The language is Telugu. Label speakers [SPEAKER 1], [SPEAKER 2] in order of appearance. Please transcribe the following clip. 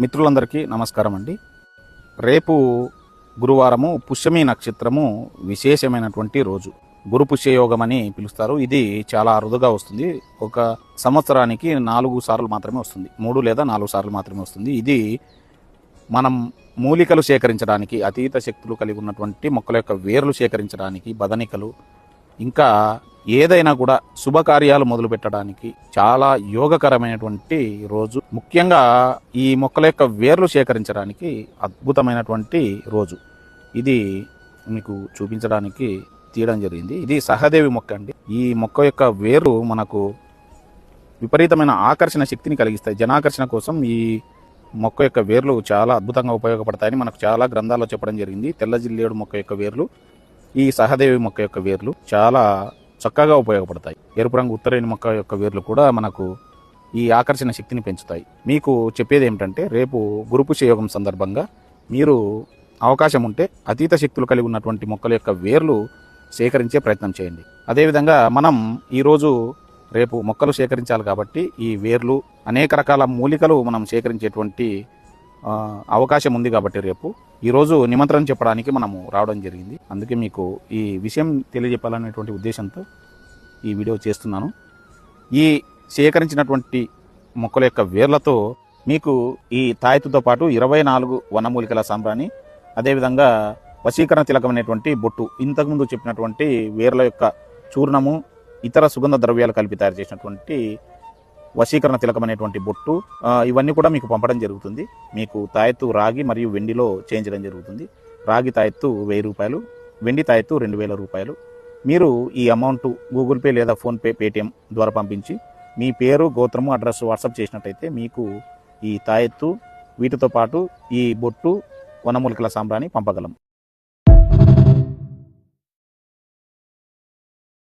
[SPEAKER 1] మిత్రులందరికీ నమస్కారం అండి. రేపు గురువారము పుష్యమి నక్షత్రము విశేషమైనటువంటి రోజు. గురు పుష్యయోగం అని పిలుస్తారు. ఇది చాలా అరుదుగా వస్తుంది. ఒక సంవత్సరానికి నాలుగు సార్లు మాత్రమే వస్తుంది. మూడు లేదా నాలుగు సార్లు మాత్రమే వస్తుంది. ఇది మనం మూలికలు సేకరించడానికి అతీత శక్తులు కలిగి ఉన్నటువంటి మొక్కల యొక్క వేర్లు సేకరించడానికి బదనికలు ఇంకా ఏదైనా కూడా శుభకార్యాలు మొదలు పెట్టడానికి చాలా యోగకరమైనటువంటి రోజు. ముఖ్యంగా ఈ మొక్కల యొక్క వేర్లు సేకరించడానికి అద్భుతమైనటువంటి రోజు. ఇది మీకు చూపించడానికి తీయడం జరిగింది. ఇది సహదేవి మొక్క అండి. ఈ మొక్క యొక్క వేరు మనకు విపరీతమైన ఆకర్షణ శక్తిని కలిగిస్తాయి. జనాకర్షణ కోసం ఈ మొక్క యొక్క వేర్లు చాలా అద్భుతంగా ఉపయోగపడతాయని మనకు చాలా గ్రంథాల్లో చెప్పడం జరిగింది. తెల్ల జిల్లేడు మొక్క యొక్క వేర్లు ఈ సహదేవి మొక్క యొక్క వేర్లు చాలా చక్కగా ఉపయోగపడతాయి. ఎరుపు రంగు ఉత్తరేణి మొక్క యొక్క వేర్లు కూడా మనకు ఈ ఆకర్షణ శక్తిని పెంచుతాయి. మీకు చెప్పేది ఏమిటంటే రేపు గురుపుష యోగం సందర్భంగా మీరు అవకాశం ఉంటే అతీత శక్తులు కలిగి ఉన్నటువంటి మొక్కల యొక్క వేర్లు సేకరించే ప్రయత్నం చేయండి. అదేవిధంగా మనం ఈరోజు రేపు మొక్కలు సేకరించాలి కాబట్టి ఈ వేర్లు అనేక రకాల మూలికలు మనం సేకరించేటువంటి అవకాశం ఉంది కాబట్టి రేపు ఈరోజు నిమంత్రణ చెప్పడానికి మనము రావడం జరిగింది. అందుకే మీకు ఈ విషయం తెలియజెప్పాలనేటువంటి ఉద్దేశంతో ఈ వీడియో చేస్తున్నాను. ఈ సేకరించినటువంటి మొక్కల యొక్క వేర్లతో మీకు ఈ తాయెత్తుతో పాటు ఇరవై నాలుగు వనమూలికల సాంబ్రాణి అదేవిధంగా వశీకరణ తిలకం అనేటువంటి బొట్టు ఇంతకుముందు చెప్పినటువంటి వేర్ల యొక్క చూర్ణము ఇతర సుగంధ ద్రవ్యాలు కలిపి తయారు చేసినటువంటి వశీకరణ తిలకం అనేటువంటి బొట్టు ఇవన్నీ కూడా మీకు పంపడం జరుగుతుంది. మీకు తాయెత్తు రాగి మరియు వెండిలో చేయించడం జరుగుతుంది. రాగి తాయెత్తు వెయ్యి రూపాయలు వెండి తాయెత్తు రెండు వేల రూపాయలు. మీరు ఈ అమౌంట్ గూగుల్ పే లేదా ఫోన్పే పేటిఎం ద్వారా పంపించి మీ పేరు గోత్రము అడ్రస్ వాట్సాప్ చేసినట్టయితే మీకు ఈ తాయెత్తు వీటితో పాటు ఈ బొట్టు వనమూలికల సాంబ్రాన్ని పంపగలం.